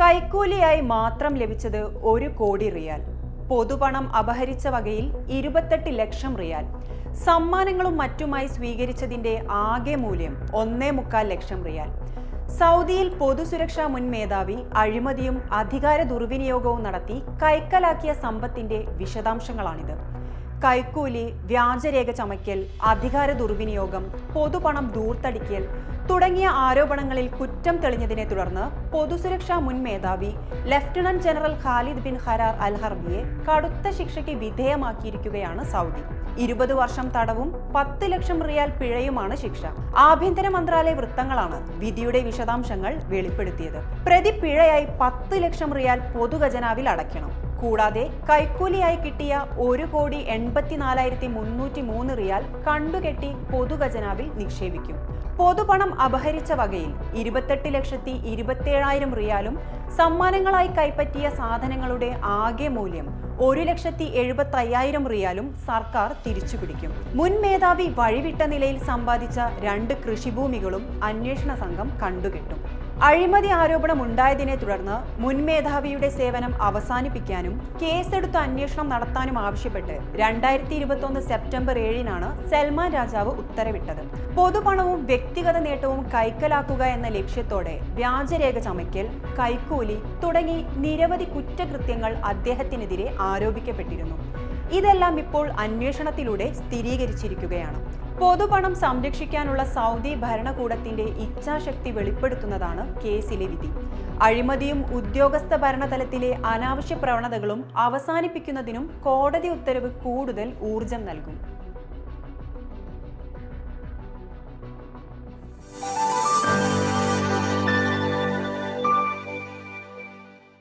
കൈക്കൂലിയായി മാത്രം ലഭിച്ചത് ഒരു കോടി റിയാൽ. പൊതുപണം അപഹരിച്ച വകയിൽ ഇരുപത്തെട്ട് ലക്ഷം റിയാൽ. സമ്മാനങ്ങളും മറ്റുമായി സ്വീകരിച്ചതിന്റെ ആകെ മൂല്യം ഒന്നേ മുക്കാൽ ലക്ഷം റിയാൽ. സൗദിയിൽ പൊതുസുരക്ഷാ മുൻ മേധാവി അഴിമതിയും അധികാര ദുർവിനിയോഗവും നടത്തി കൈക്കലാക്കിയ സമ്പത്തിന്റെ വിശദാംശങ്ങളാണിത്. കൈക്കൂലി വ്യാജരേഖ ചമയ്ക്കൽ അധികാര ദുർവിനിയോഗം പൊതുപണം ദൂർത്തടിക്കൽ തുടങ്ങിയ ആരോപണങ്ങളിൽ കുറ്റം തെളിഞ്ഞതിനെ തുടർന്ന് പൊതുസുരക്ഷാ മുൻ മേധാവി lieutenant general Khalid bin Harar al ഹർബിയെ കടുത്ത ശിക്ഷയ്ക്ക് വിധേയമാക്കിയിരിക്കുകയാണ് സൗദി. ഇരുപത് വർഷം തടവും പത്ത് ലക്ഷം റിയാൽ പിഴയുമാണ് ശിക്ഷ. ആഭ്യന്തര മന്ത്രാലയ വൃത്തങ്ങളാണ് വിധിയുടെ വിശദാംശങ്ങൾ വെളിപ്പെടുത്തിയത്. പ്രതി പിഴയായി പത്ത് ലക്ഷം റിയാൽ പൊതുഖജനാവിൽ അടയ്ക്കണം. കൂടാതെ കൈക്കൂലിയായി കിട്ടിയ ഒരു കോടി എൺപത്തിനാലായിരത്തി മുന്നൂറ്റി മൂന്ന് റിയാൽ കണ്ടുകെട്ടി പൊതുഖജനാവിൽ നിക്ഷേപിക്കും. പൊതുപണം അപഹരിച്ച വകയിൽ ഇരുപത്തെട്ട് ലക്ഷത്തി ഇരുപത്തേഴായിരം റിയാലും സമ്മാനങ്ങളായി കൈപ്പറ്റിയ സാധനങ്ങളുടെ ആകെ മൂല്യം ഒരു ലക്ഷത്തി എഴുപത്തി അയ്യായിരം റിയാലും സർക്കാർ തിരിച്ചുപിടിക്കും. മുൻ മേധാവി വഴിവിട്ട നിലയിൽ സമ്പാദിച്ച രണ്ട് കൃഷിഭൂമികളും അന്വേഷണ സംഘം കണ്ടുകെട്ടും. അഴിമതി ആരോപണം ഉണ്ടായതിനെ തുടർന്ന് മുൻ മേധാവിയുടെ സേവനം അവസാനിപ്പിക്കാനും കേസെടുത്ത് അന്വേഷണം നടത്താനും ആവശ്യപ്പെട്ട് രണ്ടായിരത്തി ഇരുപത്തൊന്ന് സെപ്റ്റംബർ ഏഴിനാണ് സൽമാൻ രാജാവ് ഉത്തരവിട്ടത്. പൊതുപണവും വ്യക്തിഗത നേട്ടവും കൈക്കലാക്കുക എന്ന ലക്ഷ്യത്തോടെ വ്യാജരേഖ ചമയ്ക്കൽ കൈക്കൂലി തുടങ്ങി നിരവധി കുറ്റകൃത്യങ്ങൾ അദ്ദേഹത്തിനെതിരെ ആരോപിക്കപ്പെട്ടിരുന്നു. ഇതെല്ലാം ഇപ്പോൾ അന്വേഷണത്തിലൂടെ സ്ഥിരീകരിച്ചിരിക്കുകയാണ്. പൊതുപണം സംരക്ഷിക്കാനുള്ള സൗദി ഭരണകൂടത്തിന്റെ ഇച്ഛാശക്തി വെളിപ്പെടുത്തുന്നതാണ് കേസിലെ വിധി. അഴിമതിയും ഉദ്യോഗസ്ഥ ഭരണതലത്തിലെ അനാവശ്യ പ്രവണതകളും അവസാനിപ്പിക്കുന്നതിനും കോടതി ഉത്തരവ് കൂടുതൽ ഊർജം നൽകും.